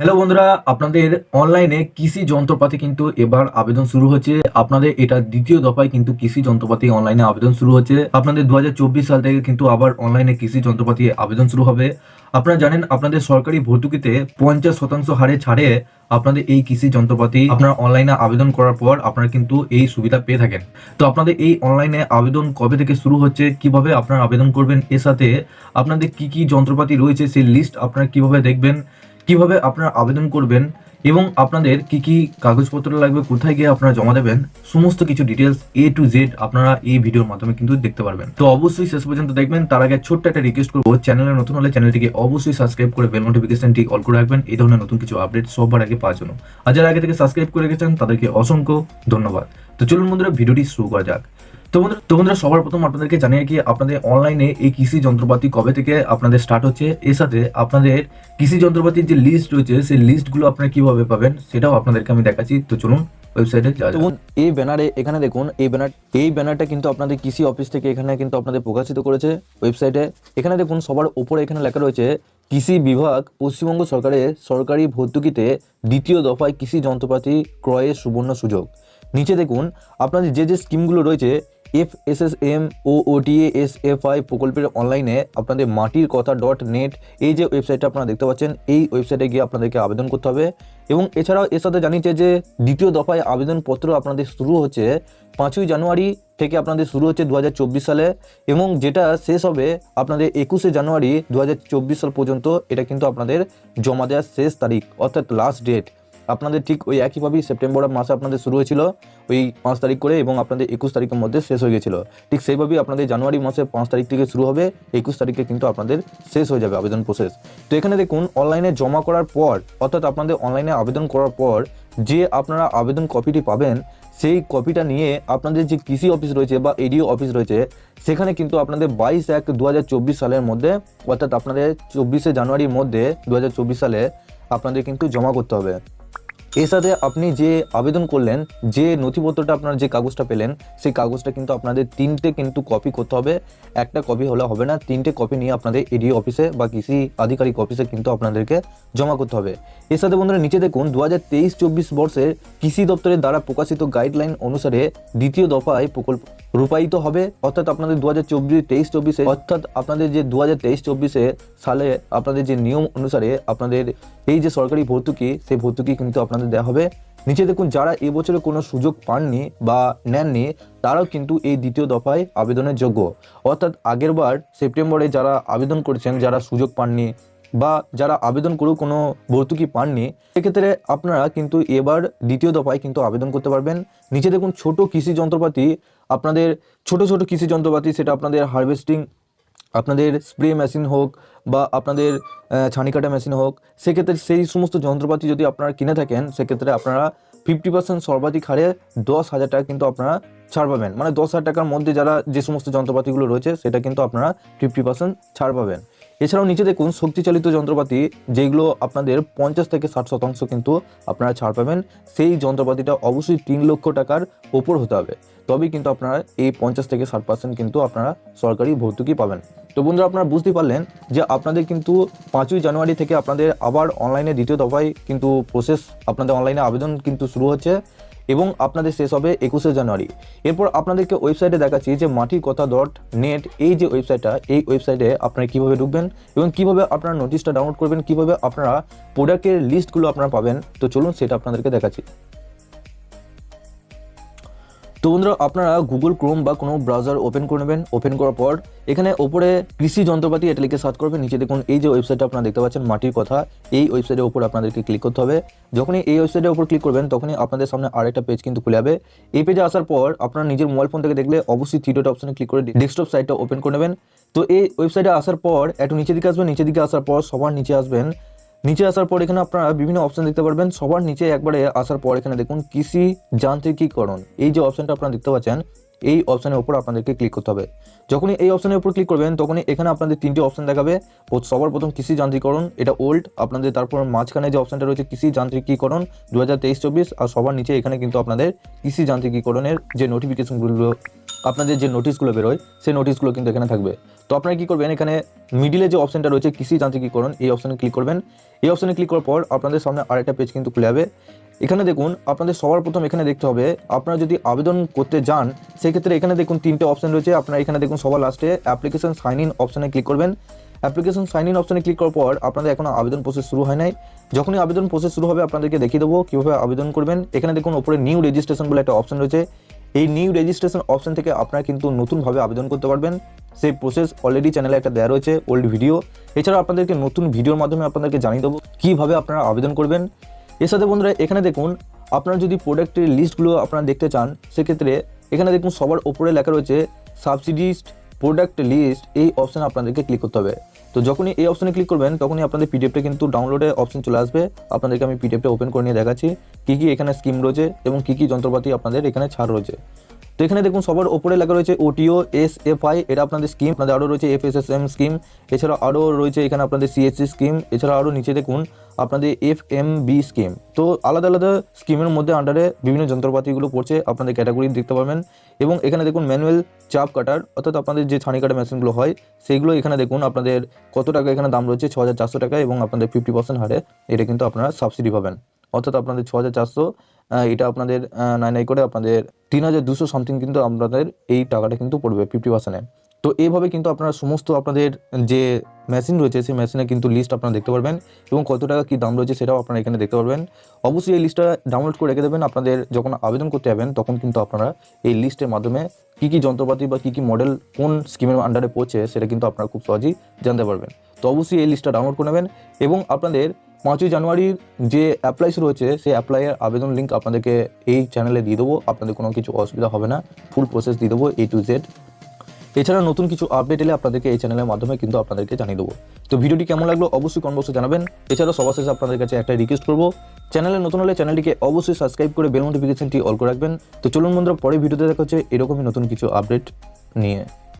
Hello বন্ধুরা, আপনাদের অনলাইনে কৃষি যন্ত্রপাতি কিন্তু এবার আবেদন শুরু হচ্ছে আপনাদের এটা দ্বিতীয় দফায় কিন্তু কৃষি যন্ত্রপাতি অনলাইনে আবেদন শুরু হচ্ছে আপনাদের দু হাজার চব্বিশ সাল থেকে কিন্তু আবার অনলাইনে কৃষি যন্ত্রপাতি আবেদন শুরু হবে। আপনারা জানেন, আপনাদের সরকারি ভর্তুকিতে পঞ্চাশ শতাংশ হারে ছাড়ে আপনাদের এই কৃষি যন্ত্রপাতি। আপনারা অনলাইনে আবেদন করার পর আপনারা কিন্তু এই সুবিধা পেয়ে থাকেন। তো আপনাদের এই অনলাইনে আবেদন কবে থেকে শুরু হচ্ছে, কীভাবে আপনারা আবেদন করবেন, এর সাথে আপনাদের কি কি যন্ত্রপাতি রয়েছে, সেই লিস্ট আপনারা কীভাবে দেখবেন কীভাবে আপনারা আবেদন করবেন এবং আপনাদের কি কি কাগজপত্র লাগবে, কোথায় গিয়ে আপনারা জমা দেবেন, সমস্ত কিছু ডিটেলস এ টু জেড আপনারা এই ভিডিওর মাধ্যমে কিন্তু দেখতে পারবেন। তো অবশ্যই শেষ পর্যন্ত দেখবেন, তার আগে ছোট্ট একটা রিকোয়েস্ট করব চ্যানেলে নতুন হলে চ্যানেলটিকে অবশ্যই সাবস্ক্রাইব করে বেল নোটিফিকেশনটি অল করে রাখবেন, এই ধরনের নতুন কিছু আপডেট সবার আগে পাওয়ার জন্য। আর যারা আগে থেকে সাবস্ক্রাইব করে রেখেছেন, তাদেরকে অসংখ্য ধন্যবাদ। তো চলুন বন্ধুরা ভিডিওটি শুরু করা যাক। তো বন্ধুরা তো বন্ধুরা সবার প্রথম আপনাদেরকে জানিয়ে কি আপনাদের অনলাইনে এই কৃষি যন্ত্রপাতি কবে থেকে আপনাদের স্টার্ট হচ্ছে? এর সাথে আপনাদের কৃষি যন্ত্রপাতির যে লিস্ট রয়েছে সেই লিস্টগুলো আপনারা কীভাবে পাবেন সেটাও আপনাদেরকে আমি দেখাচ্ছি। তো চলুন ওয়েবসাইটে। দেখুন এই ব্যানারে এখানে দেখুন এই ব্যানার এই ব্যানারটা কিন্তু আপনাদের কৃষি অফিস থেকে এখানে কিন্তু আপনাদের প্রকাশিত করেছে ওয়েবসাইটে এখানে দেখুন সবার ওপরে এখানে লেখা রয়েছে কৃষি বিভাগ পশ্চিমবঙ্গ সরকারের সরকারি ভর্তুকিতে দ্বিতীয় দফায় কৃষি যন্ত্রপাতি ক্রয়ের সুবর্ণ সুযোগ। নিচে দেখুন আপনাদের যে যে স্কিমগুলো রয়েছে এফ এস এস এম ও ওটিএ এস এফ আই প্রকল্পের অনলাইনে আপনাদের মাটির কথা ডট নেট এই যে ওয়েবসাইটটা আপনারা দেখতে পাচ্ছেন, এই ওয়েবসাইটে গিয়ে আপনাদেরকে আবেদন করতে হবে। এবং এছাড়াও এর সাথে জানিয়েছে যে দ্বিতীয় দফায় আবেদনপত্র আপনাদের শুরু হচ্ছে পাঁচই জানুয়ারি থেকে আপনাদের শুরু হচ্ছে দু হাজার চব্বিশ সালে এবং যেটা শেষ হবে আপনাদের একুশে জানুয়ারি দু হাজার চব্বিশ সাল পর্যন্ত, এটা কিন্তু আপনাদের জমা দেওয়ার শেষ তারিখ, অর্থাৎ লাস্ট ডেট আপনাদের ঠিক ওই একইভাবেই সেপ্টেম্বর মাসে আপনাদের শুরু হয়েছিল ওই পাঁচ তারিখ করে এবং আপনাদের একুশ তারিখের মধ্যে শেষ হয়ে গেছিল। ঠিক সেইভাবেই আপনাদের জানুয়ারি মাসে পাঁচ তারিখ থেকে শুরু হবে, একুশ তারিখে কিন্তু আপনাদের শেষ হয়ে যাবে আবেদন প্রসেস তো এখানে দেখুন অনলাইনে জমা করার পর, অর্থাৎ আপনাদের অনলাইনে আবেদন করার পর, যে আপনারা আবেদন কপিটি পাবেন, সেই কপিটা নিয়ে আপনাদের যে কৃষি অফিস রয়েছে বা এডিও অফিস রয়েছে, সেখানে কিন্তু আপনাদের বাইশ এক দু সালের মধ্যে, অর্থাৎ আপনাদের চব্বিশে জানুয়ারির মধ্যে দু হাজার চব্বিশ সালে আপনাদের কিন্তু জমা করতে হবে। এর সাথে আপনি যে আবেদন করলেন, যে নথিপত্রটা আপনার যে কাগজটা পেলেন, সেই কাগজটা কিন্তু আপনাদের তিনটে কিন্তু কপি করতে হবে। একটা কপি হলে হবে না, তিনটে কপি নিয়ে আপনাদের এডিও অফিসে বা কৃষি আধিকারিক অফিসে কিন্তু আপনাদেরকে জমা করতে হবে। এর সাথে বন্ধুরা, নিচে দেখুন দু হাজার তেইশ চব্বিশ বর্ষের কৃষি দপ্তরের দ্বারা প্রকাশিত গাইডলাইন অনুসারে দ্বিতীয় দফায় প্রকল্প রূপায়িত হবে, অর্থাৎ আপনাদের দু হাজার চব্বিশ, তেইশ চব্বিশে, অর্থাৎ আপনাদের যে দু হাজার তেইশ চব্বিশে সালে আপনাদের যে নিয়ম অনুসারে আপনাদের এই যে সরকারি ভর্তুকি, সেই ভর্তুকি কিন্তু আপনাদের দেওয়া হবে। নিচে দেখুন, যারা এবছরে কোনো সুযোগ পাননি বা নেননি, তারাও কিন্তু এই দ্বিতীয় দফায় আবেদনের যোগ্য। অর্থাৎ আগেরবার সেপ্টেম্বরে যারা আবেদন করেছেন, যারা সুযোগ পাননি বা যারা আবেদন করেও কোনো ভর্তুকি পাননি, সেক্ষেত্রে আপনারা কিন্তু এবার দ্বিতীয় দফায় কিন্তু আবেদন করতে পারবেন। নিচে দেখুন, ছোট কৃষি যন্ত্রপাতি আপনাদের ছোট ছোট কৃষি যন্ত্রপাতি সেটা আপনাদের হারভেস্টিং আপনাদের স্প্রে মেশিন হোক বা আপনাদের ছানি কাটা মেশিন হোক, সেক্ষেত্রে সেই সমস্ত যন্ত্রপাতি যদি আপনারা কিনে থাকেন, সেক্ষেত্রে আপনারা ফিফটি পার্সেন্ট সর্বাধিক হারে দশ হাজার টাকা কিন্তু আপনারা ছাড় পাবেন। মানে দশ হাজার টাকার মধ্যে যারা যে সমস্ত যন্ত্রপাতিগুলো রয়েছে, সেটা কিন্তু আপনারা ফিফটি পার্সেন্ট ছাড় পাবেন। এছাড়াও নিচে দেখুন, শক্তিচালিত যন্ত্রপাতি, যেগুলো আপনাদের পঞ্চাশ থেকে ষাট শতাংশ কিন্তু আপনারা ছাড় পাবেন, সেই যন্ত্রপাতিটা অবশ্যই তিন লক্ষ টাকার ওপর হতে হবে। তবেই কিন্তু আপনারা এই পঞ্চাশ থেকে ষাট পার্সেন্ট কিন্তু আপনারা সরকারি ভর্তুকি পাবেন। তো বন্ধুরা, আপনারা বুঝতে পারলেন যে আপনাদের কিন্তু পাঁচই জানুয়ারি থেকে আপনাদের আবার অনলাইনে দ্বিতীয় দফায় কিন্তু প্রসেস আপনাদের অনলাইনে আবেদন কিন্তু শুরু হচ্ছে। এবং আপনাদের শেষ হবে একুশে জানুয়ারি। এরপর আপনাদেরকে ওয়েবসাইটে দেখাচ্ছি যে মাটির কথা ডট নেট এই যে ওয়েবসাইটটা, এই ওয়েবসাইটে আপনারা কীভাবে ঢুকবেন এবং কীভাবে আপনারা নোটিশটা ডাউনলোড করবেন, কীভাবে আপনারা প্রোডাক্টের লিস্টগুলো আপনারা পাবেন। তো চলুন সেটা আপনাদেরকে দেখাচ্ছি। তো বন্ধুরা, আপনারা গুগল ক্রোম বা কোনো ব্রাউজার ওপেন করে নেবেন। ওপেন করার পর এখানে ওপরে কৃষি যন্ত্রপাতি এটা লিখে সার্চ করবেন। নিচে দেখুন, এই যে ওয়েবসাইটটা আপনারা দেখতে পাচ্ছেন, মাটির কথা, এই ওয়েবসাইটের ওপর আপনাদেরকে ক্লিক করতে হবে। যখনই এই ওয়েবসাইটের উপর ক্লিক করবেন, তখনই আপনাদের সামনে আরেকটা পেজ কিন্তু খুলে যাবে। এই পেজে আসার পর আপনারা নিজের মোবাইল ফোন থেকে দেখলে অবশ্যই থ্রি অপশনে ক্লিক করে ডেস্কটপ সাইটটা ওপেন করে নেবেন। তো এই ওয়েবসাইটে আসার পর, একটু নিচের দিকে আসবেন। নিচের দিকে আসার পর সবার নিচে আসবেন। নিচে আসার পর এখানে আপনারা বিভিন্ন অপশন দেখতে পারবেন। সবার নিচে একবারে আসার পর এখানে দেখুন কৃষি যান্ত্রিকীকরণ। এই যে অপশনটা আপনারা দেখতে পাচ্ছেন এই অপশানের উপর আপনাদেরকে ক্লিক করতে হবে। যখনই এই অপশানের উপর ক্লিক করবেন, তখনই এখানে আপনাদের তিনটি অপশন দেখাবে। সবার প্রথম কৃষি যান্ত্রিকরণ, এটা ওল্ড আপনাদের তারপর মাঝখানে যে অপশানটা রয়েছে কৃষি যান্ত্রিকীকরণ দু হাজার তেইশ চব্বিশ, আর সবার নিচে এখানে কিন্তু আপনাদের কৃষি যান্ত্রিকীকরণের যে নোটিফিকেশনগুলো আপনাদের যে নোটিশগুলো বেরোয়, সেই নোটিশগুলো কিন্তু এখানে থাকবে। তো আপনারা কী করবেন, এখানে মিডিলে যে অপশানটা রয়েছে কৃষি যান্ত্রিকীকরণ, এই অপশানে ক্লিক করবেন। এই অপশানে ক্লিক করার পর আপনাদের সামনে আরেকটা পেজ কিন্তু খুলে যাবে। এখানে দেখুন, আপনাদের সবার প্রথম এখানে দেখতে হবে, আপনারা যদি আবেদন করতে যান, সেক্ষেত্রে এখানে দেখুন তিনটে অপশন রয়েছে। আপনারা এখানে দেখুন সবার লাস্টে অ্যাপ্লিকেশন সাইন ইন অপশানে ক্লিক করবেন। অ্যাপ্লিকেশন সাইন ইন অপশানে ক্লিক করার পর আপনাদের এখনও আবেদন প্রসেস শুরু হয় নাই। যখনই আবেদন প্রসেস শুরু হবে, আপনাদেরকে দেখিয়ে দেবো কীভাবে আবেদন করবেন। এখানে দেখুন, ওপরে নিউ রেজিস্ট্রেশন বলে একটা অপশন রয়েছে। এই নিউ রেজিস্ট্রেশন অপশন থেকে আপনারা কিন্তু নতুনভাবে আবেদন করতে পারবেন। সেই প্রসেস অলরেডি চ্যানেলে একটা দেওয়া রয়েছে ওল্ড ভিডিও এছাড়া আপনাদেরকে নতুন ভিডিওর মাধ্যমে আপনাদেরকে জানিয়ে দেবো কীভাবে আপনারা আবেদন করবেন। এর সাথে বন্ধুরা, এখানে দেখুন, আপনারা যদি প্রোডাক্টের লিস্টগুলো আপনারা দেখতে চান, সেক্ষেত্রে এখানে দেখুন, সবার ওপরে লেখা রয়েছে সাবসিডিস্ট প্রোডাক্ট লিস্ট এই অপশানে আপনাদেরকে ক্লিক করতে হবে। তো যখনই এই অপশানে ক্লিক করবেন, তখনই আপনাদের পিডিএফটা কিন্তু ডাউনলোডের অপশন চলে আসবে। আপনাদেরকে আমি পিডিএফটা ওপেন করে নিয়ে দেখাচ্ছি, কী কী এখানে স্কিম রয়েছে এবং কী কী যন্ত্রপাতি আপনাদের এখানে ছাড় রয়েছে। তো এখানে দেখুন, সবার ওপরে লেখা রয়েছে ওটিও এস এফ আই এটা আপনাদের স্কিম আপনাদের আরও রয়েছে F S S M scheme এছাড়া আরও রয়েছে এখানে আপনাদের সিএসসি স্কিম এছাড়া আরও নিচে দেখুন, আপনাদের এফ এম বি স্কিম তো আলাদা আলাদা স্কিমের মধ্যে আন্ডারে বিভিন্ন যন্ত্রপাতিগুলো পড়ছে, আপনাদের ক্যাটাগরি দেখতে পাবেন। এবং এখানে দেখুন ম্যানুয়াল চাপ কাটার, অর্থাৎ আপনাদের যে ছানি কাটা মেশিনগুলো হয় সেইগুলো এখানে দেখুন, আপনাদের কত টাকা এখানে দাম রয়েছে ছ হাজার চারশো টাকা এবং আপনাদের ফিফটি পার্সেন্ট হারে, এটা কিন্তু আপনারা সাবসিডি পাবেন। অর্থাৎ আপনাদের ছ হাজার চারশো এটা আপনাদের নাই নাই করে আপনাদের তিন হাজার দুশো সামথিং কিন্তু আপনাদের এই টাকাটা কিন্তু পড়বে ফিফটি পার্সেন্টে তো এইভাবে কিন্তু আপনারা সমস্ত আপনাদের যে মেশিন রয়েছে, সেই মেশিনে কিন্তু লিস্ট আপনারা দেখতে পারবেন এবং কত টাকা কী দাম রয়েছে সেটাও আপনারা এখানে দেখতে পারবেন। অবশ্যই এই লিস্টটা ডাউনলোড করে রেখে দেবেন। আপনাদের যখন আবেদন করতে যাবেন, তখন কিন্তু আপনারা এই লিস্টের মাধ্যমে কী কী যন্ত্রপাতি বা কী কী মডেল কোন স্কিমের আন্ডারে পড়ছে সেটা কিন্তু আপনারা খুব সহজেই জানতে পারবেন। তো অবশ্যই এই লিস্টটা ডাউনলোড করে নেবেন এবং আপনাদের পাঁচই জানুয়ারির যে অ্যাপ্লাই শুরু হচ্ছে সেই অ্যাপ্লাইয়ের আবেদন লিঙ্ক আপনাদেরকে এই চ্যানেলে দিয়ে দেবো। আপনাদের কোনো কিছু অসুবিধা হবে না। ফুল প্রসেস দিয়ে দেবো এ টু জেড এছাড়া নতুন কিছু আপডেট এলে আপনাদেরকে এই চ্যানেলের মাধ্যমে কিন্তু আপনাদেরকে জানিয়ে দেবো। তো ভিডিওটি কেমন লাগল অবশ্যই কমেন্ট বক্সে জানাবেন। এছাড়া সবার শেষে আপনাদের কাছে একটা রিকোয়েস্ট করব চ্যানেলে নতুন হলে চ্যানেলটিকে অবশ্যই সাবস্ক্রাইব করে বেল নোটিফিকেশনটি অল করে রাখবেন। তো চলুন বন্ধুরা পরে ভিডিওতে দেখা হচ্ছে এরকমই নতুন কিছু আপডেট নিয়ে।